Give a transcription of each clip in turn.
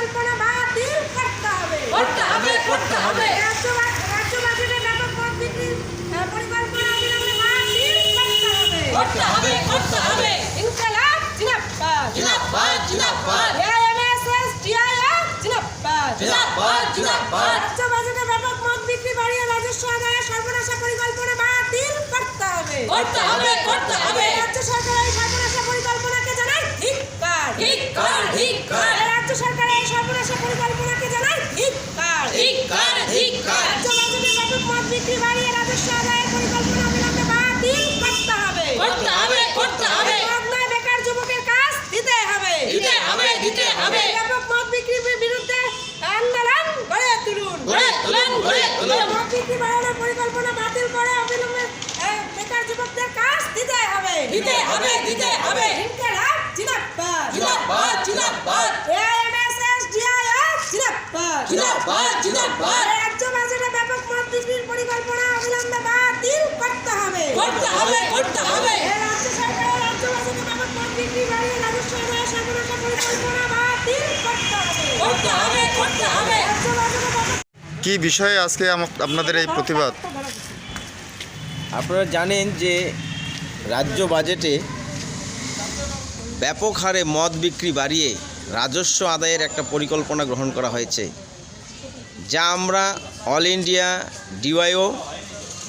পরিকল্পনা বাতিল করতে হবে। করতে হবে, করতে হবে। রাজ্য ব্যাপক মদ পরিকল্পনা অবিলম্বে বাতিল করতে হবে। করতে হবে করতে হবে। ইনকালাব এআইএমএসএস টিআইএফ রাজ্য ব্যাপক মদ বিক্রি বাড়িয়ে রাজস্ব আদায় সর্বনাশা পরিকল্পনা বাতিল করতে হবে। করতে হবে করতে হবে। রাজ্য সরকারের এই সর্বনাশা পরিকল্পনাকে জানাই ধিক্কার। ধিক্কার, ধিক্কার। রাজ্য পরিকল্পনা বাতিল করে অবিলম্বে বেকার যুবকদের কাজ দিতে হবে। দিতে হবে, দিতে হবে। ইনকালাব জিন্দাবাদ। জিন্দাবাদ জিন্দাবাদ। এআইএমএসএস ডিআইএফ জিন্দাবাদ। জিন্দাবাদ জিন্দাবাদ। রাজ্য বাজেটে ব্যাপক মদ বিক্রির পরিকল্পনা অবিলম্বে বাতিল করতে হবে। করতে হবে করতে হবে। রাজ্য সরকারের রাজ্য বাজেটে ব্যাপক মদ বিক্রি বাড়িয়ে রাজস্ব আদায় সর্বনাশা পরিকল্পনা বাতিল করতে হবে। করতে হবে করতে হবে। রাজ্য বাজেটে ব্যাপক কি বিষয়ে আজকে আপনাদের এই প্রতিবাদ? আপনারা জানেন যে রাজ্য বাজেটে ব্যাপক হারে মদ বিক্রি বাড়িয়ে রাজস্ব আদায়ের একটা পরিকল্পনা গ্রহণ করা হয়েছে। যা আমরা All India DYO,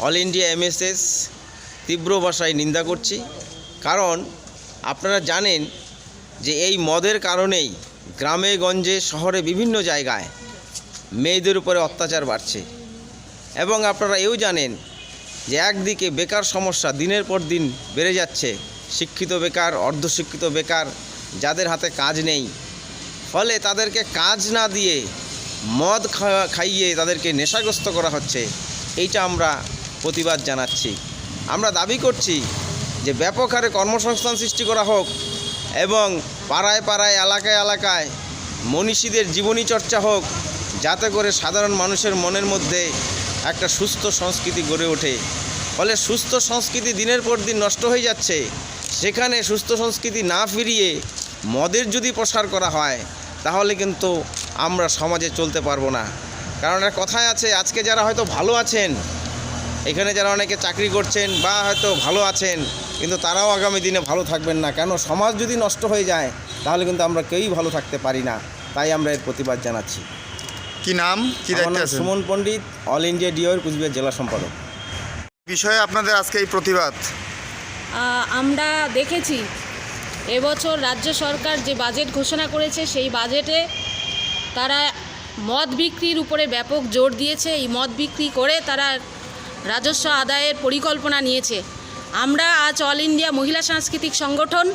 All India MSS তীব্র ভাষায় নিন্দা করছি। কারণ আপনারা জানেন যে এই মদের কারণেই গ্রামে, গঞ্জে, শহরে বিভিন্ন জায়গায় মেয়েদের উপরে অত্যাচার বাড়ছে। এবং আপনারা এও জানেন যে একদিকে বেকার সমস্যা দিনের পর দিন বেড়ে যাচ্ছে, শিক্ষিত বেকার, অর্ধশিক্ষিত বেকার, যাদের হাতে কাজ নেই। ফলে তাদেরকে কাজ না দিয়ে মদ খাইয়ে তাদেরকে নেশাগ্রস্ত করা হচ্ছে, এইটা আমরা প্রতিবাদ জানাচ্ছি। আমরা দাবি করছি যে ব্যাপক হারে কর্মসংস্থান সৃষ্টি করা হোক এবং পাড়ায় পাড়ায়, এলাকায় এলাকায় মনীষীদের জীবনী চর্চা হোক যাতে করে সাধারণ মানুষের মনের মধ্যে একটা সুস্থ সংস্কৃতি গড়ে ওঠে। ফলে সুস্থ সংস্কৃতি দিনের পর দিন নষ্ট হয়ে যাচ্ছে। সেখানে সুস্থ সংস্কৃতি না ফিরিয়ে মদের যদি প্রসার করা হয়, তাহলে কিন্তু আমরা সমাজে চলতে পারব না। কারণ একটা কথায় আছে, আজকে যারা হয়তো ভালো আছেন, এখানে যারা অনেকে চাকরি করছেন বা হয়তো ভালো আছেন, কিন্তু তারাও আগামী দিনে ভালো থাকবেন না। কেন? সমাজ যদি নষ্ট হয়ে যায়, তাহলে কিন্তু আমরা কেউই ভালো থাকতে পারি না। তাই আমরা এর প্রতিবাদ জানাচ্ছি। কি নাম? কি আমার দায়িত্বে আছেন? সুমন পণ্ডিত অল ইন্ডিয়া ডিওর কুচবিহার জেলা সম্পাদক। বিষয়ে আপনাদের আজকে এই প্রতিবাদ? আমরা দেখেছি এবছর রাজ্য সরকার যে বাজেট ঘোষণা করেছে সেই বাজেটে তারা মদ বিক্রির উপরে ব্যাপক জোর দিয়েছে। এই মদ বিক্রি করে তারা রাজস্ব আদায়ের পরিকল্পনা নিয়েছে। আমরা আজ অল ইন্ডিয়া মহিলা সাংস্কৃতিক সংগঠন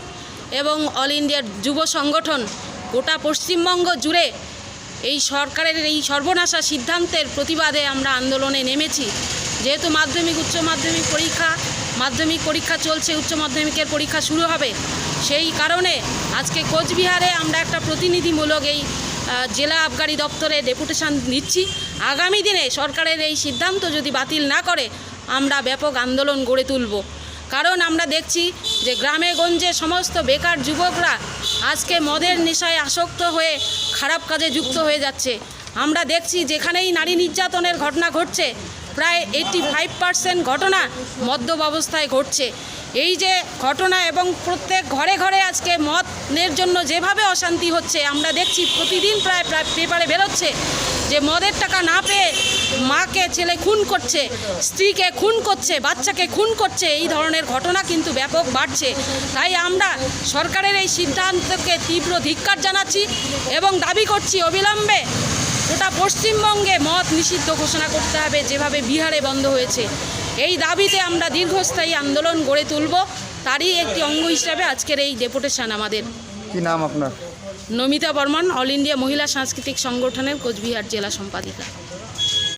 এবং অল ইন্ডিয়ার যুব সংগঠন গোটা পশ্চিমবঙ্গ জুড়ে এই সরকারের এই সর্বনাশা সিদ্ধান্তের প্রতিবাদে আমরা আন্দোলনে নেমেছি। যেহেতু মাধ্যমিক, উচ্চ মাধ্যমিক পরীক্ষা মাধ্যমিক পরীক্ষা চলছে, উচ্চ মাধ্যমিকের পরীক্ষা শুরু হবে। সেই কারণে আজকে কোচবিহারে আমরা একটা প্রতিনিধিমূলক এই জেলা আবগারি দপ্তরে ডেপুটেশন নিচ্ছি। আগামী দিনে সরকারের এই সিদ্ধান্ত যদি বাতিল না করে, আমরা ব্যাপক আন্দোলন গড়ে তুলব। কারণ আমরা দেখছি যে গ্রামে গঞ্জে সমস্ত বেকার যুবকরা আজকে মদের নেশায় আসক্ত হয়ে খারাপ কাজে যুক্ত হয়ে যাচ্ছে। আমরা দেখছি যেখানেই নারী নির্যাতনের ঘটনা ঘটছে, প্রায় এইটি ফাইভ পার্সেন্ট ঘটনা মদ্য অবস্থায় ঘটছে। এই যে ঘটনা এবং প্রত্যেক ঘরে ঘরে আজকে মদের জন্য যেভাবে অশান্তি হচ্ছে, আমরা দেখছি প্রতিদিন প্রায় প্রায় পেপারে বেরোচ্ছে যে মদের টাকা না পেয়ে মাকে ছেলে খুন করছে, স্ত্রীকে খুন করছে, বাচ্চাকে খুন করছে, এই ধরনের ঘটনা কিন্তু ব্যাপক বাড়ছে। তাই আমরা সরকারের এই সিদ্ধান্তকে তীব্র ধিক্কার জানাচ্ছি এবং দাবি করছি অবিলম্বে গোটা পশ্চিমবঙ্গে মদ নিষিদ্ধ ঘোষণা করতে হবে, যেভাবে বিহারে বন্ধ হয়েছে। এই দাবিতে আমরা দীর্ঘস্থায়ী আন্দোলন গড়ে তুলব। তারই একটি অঙ্গ হিসাবে আজকের এই ডেপুটেশন আমাদের। কি নাম আপনার? নমিতা বর্মন অল ইন্ডিয়া মহিলা সাংস্কৃতিক সংগঠনের কোচবিহার জেলা সম্পাদিকা।